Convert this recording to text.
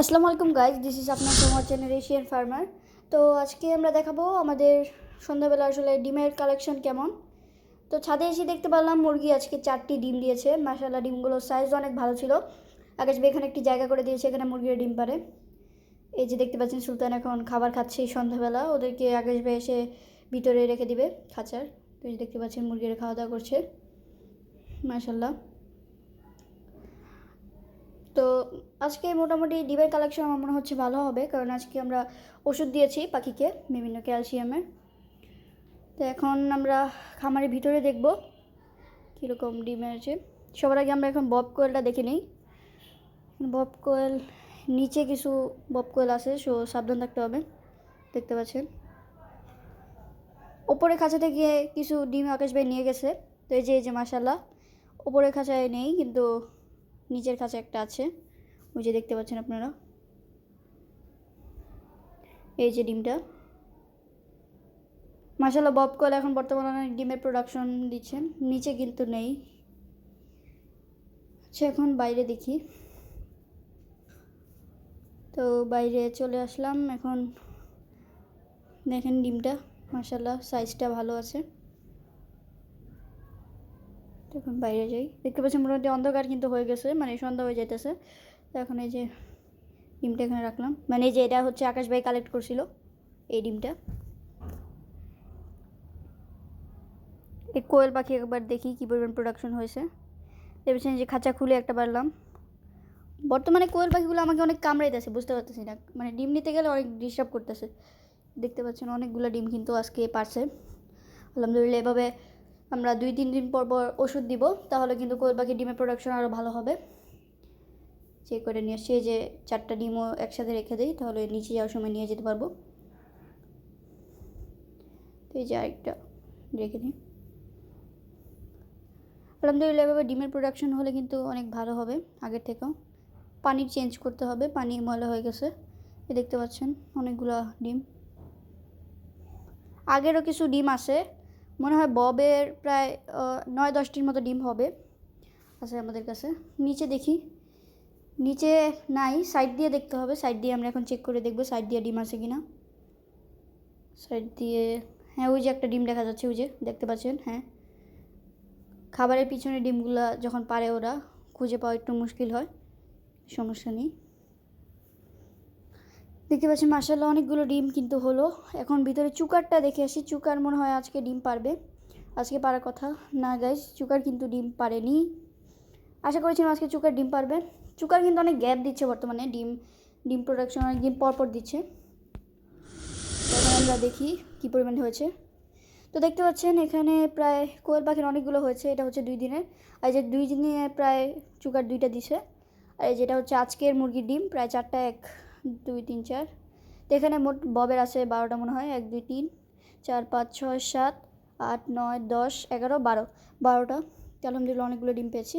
আসসালামু আলাইকুম guys this is আপনার তোমার চ্যানেল এশিয়ান ফার্মার তো আজকে আমরা দেখাবো আমাদের সন্ধ্যাবেলা আসলে ডিমের কালেকশন কেমন। তো ছাদে এসে দেখতে পারলাম মুরগি আজকে চারটি ডিম দিয়েছে। মাসাল্লাহ ডিমগুলোর সাইজ অনেক ভালো ছিল। আকাশ এখানে একটি জায়গা করে দিয়েছে, এখানে মুরগির ডিম পারে। এই যে দেখতে পাচ্ছেন, সুলতান এখন খাবার খাচ্ছে সন্ধ্যাবেলা। ওদেরকে আকাশ ভাই এসে ভিতরে রেখে দিবে খাঁচার। তো এই যে দেখতে পাচ্ছেন, মুরগিরা খাওয়া দাওয়া করছে। মাসাল্লাহ তো আজকে মোটামুটি ডিমের কালেকশন আমার মনে হচ্ছে ভালো হবে, কারণ আজকে আমরা ওষুধ দিয়েছি পাখিকে, বিভিন্ন ক্যালসিয়ামের তো এখন আমরা খামারের ভিতরে দেখব কীরকম ডিমের আছে। সবার আগে আমরা এখন বব কোয়েলটা দেখে নিই। বব কোয়েল নিচে কিছু বব কোয়েল আছে সো সাবধান থাকতে হবে, দেখতে পাচ্ছেন। ওপরে খাঁচা থেকে কিছু ডিম আকাশ ভাই নিয়ে গেছে, তো এই যে এই যে মাসাল্লাহ ওপরের খাঁচায় নেই, কিন্তু নিচের কাছে একটা আছে। ওই যে দেখতে পাচ্ছেন আপনারা। এই যে ডিমটা। মাসাল্লাহ বব কল এখন বর্তমানে অনেক ডিমের প্রোডাকশন দিচ্ছে নিচে কিন্তু নেই। আচ্ছা এখন বাইরে দেখি। তো বাইরে চলে আসলাম। এখন দেখেন ডিমটা। মাসাল্লাহ সাইজটা ভালো আছে। এখন বাইরে যাই। দেখতে পাচ্ছি মোটামুটি অন্ধকার কিন্তু হয়ে গেছে মানে সন্ধ্যা হয়ে যাইতেছে। তো এখন এই যে ডিমটা এখানে রাখলাম। মানে এই যে এটা হচ্ছে আকাশ ভাই কালেক্ট করছিল, এই ডিমটা। এই কোয়েল পাখি একবার দেখি কী পরিমাণ প্রোডাকশন হয়েছে। ভেবেছেন যে খাঁচা খুলে একটা বাড়লাম। বর্তমানে কোয়েল পাখিগুলো আমাকে অনেক কামড়াইতেছে, বুঝতে পারতেছি না। মানে ডিম নিতে গেলে অনেক ডিস্টার্ব করতেছে। দেখতে পাচ্ছেন অনেকগুলো ডিম কিন্তু আজকে পারছে। আলহামদুলিল্লাহ, এভাবে আমরা দুই, তিন দিন পর পর ওষুধ দিব, তাহলে কিন্তু কোয়েল পাখির ডিমের প্রোডাকশন আরও ভালো হবে। চেক করে নিয়ে এই যে চারটা ডিমও একসাথে রেখে দিই, তাহলে নিচে যাওয়ার সময় নিয়ে যেতে পারব। এই যে আরেকটা রেখে দিই। আলহামদুলিল্লাহ, এভাবে ডিমের প্রোডাকশন হলে কিন্তু অনেক ভালো হবে, আগের থেকেও। পানি চেঞ্জ করতে হবে, পানি ময়লা হয়ে গেছে। এ দেখতে পাচ্ছেন, অনেকগুলো ডিম। আগেরও কিছু ডিম আছে মনে হয় ববের প্রায় নয় দশটির মতো ডিম হবে আছে আমাদের কাছে। নিচে দেখি। নিচে নাই সাইড দিয়ে দেখতে হবে। সাইড দিয়ে আমরা এখন চেক করে দেখব সাইড দিয়ে ডিম আছে কি না সাইড দিয়ে হ্যাঁ ওই যে একটা ডিম দেখা যাচ্ছে, ওই যে দেখতে পাচ্ছেন হ্যাঁ। খাবারের পিছনে ডিমগুলো যখন পারে ওরা, খুঁজে পাওয়া একটু মুশকিল হয়, সমস্যা নেই। দেখতে পাচ্ছি মার্শাল্লাহ অনেকগুলো ডিম কিন্তু হলো। এখন ভিতরে চুকারটা দেখে আসি। চুকার মনে হয় আজকে ডিম পারবে। আজকে পারার কথা না গাইজ চুকার কিন্তু ডিম পারেনি। আশা করেছিলাম আজকে চুকার ডিম পারবে। চুকার কিন্তু অনেক গ্যাপ দিচ্ছে বর্তমানে, ডিম ডিম প্রোডাকশন অনেক ডিম পরপর দিচ্ছে। তো এখন আমরা দেখি কী পরিমাণে হয়েছে। তো দেখতে পাচ্ছেন, এখানে প্রায় কোয়েল পাখির অনেকগুলো হয়েছে, এটা হচ্ছে দুই দিনের। আর যে দুই দিনে প্রায় চুকার দুইটা দিছে। আর যেটা হচ্ছে আজকের মুরগির ডিম, প্রায় চারটা এক। দুই, তিন, চার। তো এখানে মোট ববের আছে বারোটা মনে হয়, এক, দুই, তিন, চার, পাঁচ, ছয়, সাত, আট, নয়, দশ, এগারো, বারো। বারোটা। আলহামদুলিল্লাহ অনেকগুলো ডিম পেয়েছি।